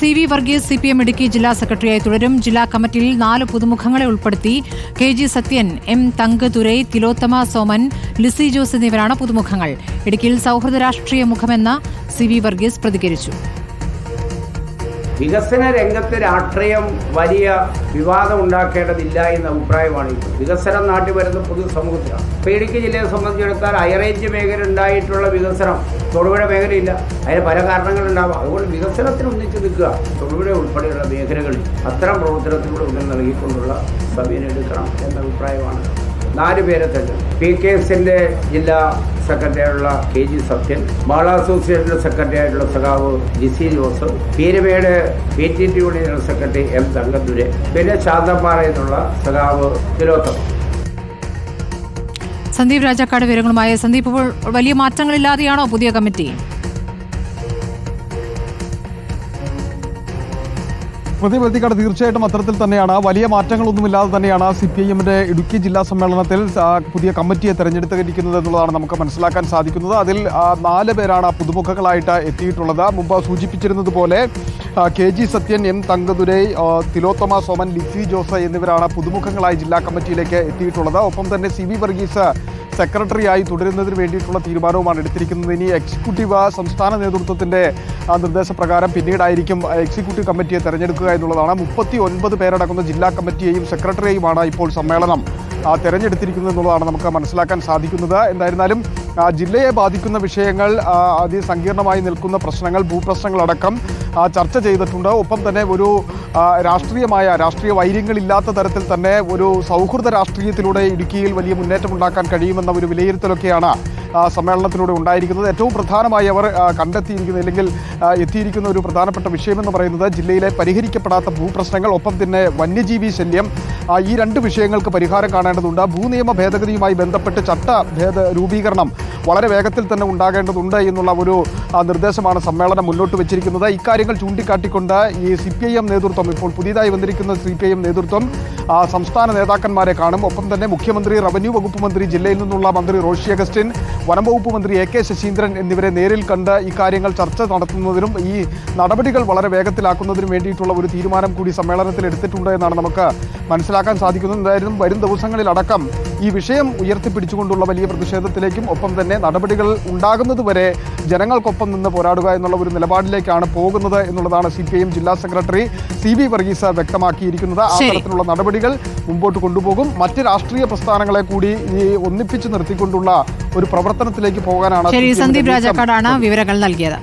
C V Varghese C P M Idukki ജില്ലാ സെക്രട്ടറിയായി തുടരും. ജില്ലാ കമ്മിറ്റിയിൽ നാല് പുതുമുഖങ്ങളെ ഉൾപ്പെടുത്തി K G Sathyan M Thankadurai Thilothama Soman Lissy Jose എന്നിവരാണ് പുതുമുഖങ്ങൾ. ഇടുക്കിയിൽ സൗഹൃദ രാഷ്ട്രീയ മുഖമെന്ന സി വി വർഗീസ് പ്രതികരിച്ചു. വികസന രംഗത്ത് രാഷ്ട്രീയം വലിയ വിവാദം ഉണ്ടാക്കേണ്ടതില്ല എന്ന അഭിപ്രായമാണ് വികസനം നാട്ടിൽ വരുന്ന പൊതു സമൂഹത്തിലാണ്. ഇടുക്കി ജില്ലയെ സംബന്ധിച്ചിടത്താൽ ഹൈറേഞ്ച് മേഖല ഉണ്ടായിട്ടുള്ള വികസനം തൊടുപുഴ മേഖലയില്ല. അതിന് പല കാരണങ്ങളുണ്ടാവാം. അതുകൊണ്ട് വികസനത്തിന് ഒന്നിച്ച് നിൽക്കുക. തൊടുപുഴ ഉൾപ്പെടെയുള്ള മേഖലകളിൽ അത്തരം പ്രവർത്തനത്തിലൂടെ ഉടൻ നൽകിക്കൊണ്ടുള്ള സമീനം എടുക്കണം എന്ന അഭിപ്രായമാണ്. നാല് പേരെ തന്നെ. പി കെ എസിന്റെ ജില്ലാ സെക്രട്ടറിയായിട്ടുള്ള കെ ജി സത്യൻ ബാള അസോസിയേഷന്റെ സെക്രട്ടറി സഖാവ് GC Joseph Peerumedu P T T union secretary M Thankadurai പിന്നെ ശാന്തപ്പാറ എന്നുള്ള സഖാവ് തിലോത്തമ സന്ദീപ് രാജാക്കാട് വിവരങ്ങളുമായി സന്ദീപ് ഇപ്പോൾ വലിയ മാറ്റങ്ങളില്ലാതെയാണോ പുതിയ കമ്മിറ്റി? പ്രതിപത്തിക്കാട് തീർച്ചയായിട്ടും അത്തരത്തിൽ തന്നെയാണ്. വലിയ മാറ്റങ്ങളൊന്നുമില്ലാതെ തന്നെയാണ് സി പി ഐ എമ്മിന്റെ ഇടുക്കി ജില്ലാ സമ്മേളനത്തിൽ പുതിയ കമ്മിറ്റിയെ തെരഞ്ഞെടുത്തിരിക്കുന്നത് എന്നുള്ളതാണ് നമുക്ക് മനസ്സിലാക്കാൻ സാധിക്കുന്നത്. അതിൽ നാല് പേരാണ് പുതുമുഖങ്ങളായിട്ട് എത്തിയിട്ടുള്ളത്. മുമ്പ് സൂചിപ്പിച്ചിരുന്നത് പോലെ K G Sathyan M Thankadurai Thilothama Soman Lissy Jose എന്നിവരാണ് പുതുമുഖങ്ങളായി ജില്ലാ കമ്മിറ്റിയിലേക്ക് എത്തിയിട്ടുള്ളത്. ഒപ്പം തന്നെ സി വി വർഗീസ് സെക്രട്ടറിയായി തുടരുന്നതിന് വേണ്ടിയിട്ടുള്ള തീരുമാനവുമാണ് എടുത്തിരിക്കുന്നത്. ഇനി എക്സിക്യൂട്ടീവ് സംസ്ഥാന നേതൃത്വത്തിന്റെ ആ, നിർദ്ദേശപ്രകാരം പിന്നീടായിരിക്കും എക്സിക്യൂട്ടീവ് കമ്മിറ്റിയെ തെരഞ്ഞെടുക്കുക എന്നുള്ളതാണ്. മുപ്പത്തി ഒൻപത് പേരടങ്ങുന്ന ജില്ലാ കമ്മിറ്റിയെയും സെക്രട്ടറിയെയുമാണ് ഇപ്പോൾ സമ്മേളനം തെരഞ്ഞെടുത്തിരിക്കുന്നത് എന്നുള്ളതാണ് നമുക്ക് മനസ്സിലാക്കാൻ സാധിക്കുന്നത്. എന്തായിരുന്നാലും ജില്ലയെ ബാധിക്കുന്ന വിഷയങ്ങൾ അതിസങ്കീർണമായി നിൽക്കുന്ന പ്രശ്നങ്ങൾ ഭൂപ്രശ്നങ്ങളടക്കം ചർച്ച ചെയ്തിട്ടുണ്ട്. ഒപ്പം തന്നെ ഒരു രാഷ്ട്രീയമായ രാഷ്ട്രീയ വൈര്യങ്ങളില്ലാത്ത തരത്തിൽ തന്നെ ഒരു സൗഹൃദ രാഷ്ട്രീയത്തിലൂടെ ഇടുക്കിയിൽ വലിയ മുന്നേറ്റം ഉണ്ടാക്കാൻ കഴിയുമെന്ന ഒരു വിലയിരുത്തലൊക്കെയാണ് സമ്മേളനത്തിലൂടെ ഉണ്ടായിരിക്കുന്നത്. ഏറ്റവും പ്രധാനമായി അവർ കണ്ടെത്തിയിരിക്കുന്ന അല്ലെങ്കിൽ എത്തിയിരിക്കുന്ന ഒരു പ്രധാനപ്പെട്ട വിഷയമെന്ന് പറയുന്നത് ജില്ലയിലെ പരിഹരിക്കപ്പെടാത്ത ഭൂപ്രശ്നങ്ങൾ ഒപ്പം തന്നെ വന്യജീവി ശല്യം. ഈ രണ്ട് വിഷയങ്ങൾക്ക് പരിഹാരം കാണേണ്ടതുണ്ട്. ഭൂനിയമ ഭേദഗതിയുമായി ബന്ധപ്പെട്ട് ചട്ട ഭേദ രൂപീകരണം വളരെ വേഗത്തിൽ തന്നെ ഉണ്ടാകേണ്ടതുണ്ട് എന്നുള്ള ഒരു നിർദ്ദേശമാണ് സമ്മേളനം മുന്നോട്ട് വെച്ചിരിക്കുന്നത്. ഇക്കാര്യങ്ങൾ ചൂണ്ടിക്കാട്ടിക്കൊണ്ട് ഈ സി നേതൃത്വം ഇപ്പോൾ പുതിയതായി വന്നിരിക്കുന്ന സി നേതൃത്വം സംസ്ഥാന നേതാക്കന്മാരെ കാണും. ഒപ്പം തന്നെ മുഖ്യമന്ത്രി റവന്യൂ വകുപ്പ് മന്ത്രി ജില്ലയിൽ നിന്നുള്ള മന്ത്രി റോഷി അഗസ്റ്റിൻ വനം വകുപ്പ് മന്ത്രി എ കെ ശശീന്ദ്രൻ എന്നിവരെ നേരിൽ കണ്ട് ഇക്കാര്യങ്ങൾ ചർച്ച നടത്തുന്നതിനും ഈ നടപടികൾ വളരെ വേഗത്തിലാക്കുന്നതിനും വേണ്ടിയിട്ടുള്ള ഒരു തീരുമാനം കൂടി സമ്മേളനത്തിൽ എടുത്തിട്ടുണ്ട് എന്നാണ് നമുക്ക് മനസ്സിലാക്കാൻ സാധിക്കുന്നു. എന്തായാലും വരും ദിവസങ്ങളിലടക്കം ഈ വിഷയം ഉയർത്തിപ്പിടിച്ചുകൊണ്ടുള്ള വലിയ പ്രതിഷേധത്തിലേക്കും ഒപ്പം തന്നെ നടപടികൾ ഉണ്ടാകുന്നതുവരെ ജനങ്ങൾക്കൊപ്പം നിന്ന് പോരാടുക എന്നുള്ള ഒരു നിലപാടിലേക്കാണ് പോകുന്നത് എന്നുള്ളതാണ് സി പി ഐ എം ജില്ലാ സെക്രട്ടറി സി വി വർഗീസ് വ്യക്തമാക്കിയിരിക്കുന്നത്. ആ തരത്തിലുള്ള നടപടികൾ മുമ്പോട്ട് കൊണ്ടുപോകും. മറ്റ് രാഷ്ട്രീയ പ്രസ്ഥാനങ്ങളെ കൂടി ഈ ഒന്നിപ്പിച്ച് നിർത്തിക്കൊണ്ടുള്ള ഒരു പ്രവർത്തനത്തിലേക്ക് പോകാനാണ് സന്ദീപ് രാജാക്കാടാണ് വിവരങ്ങൾ നൽകിയത്.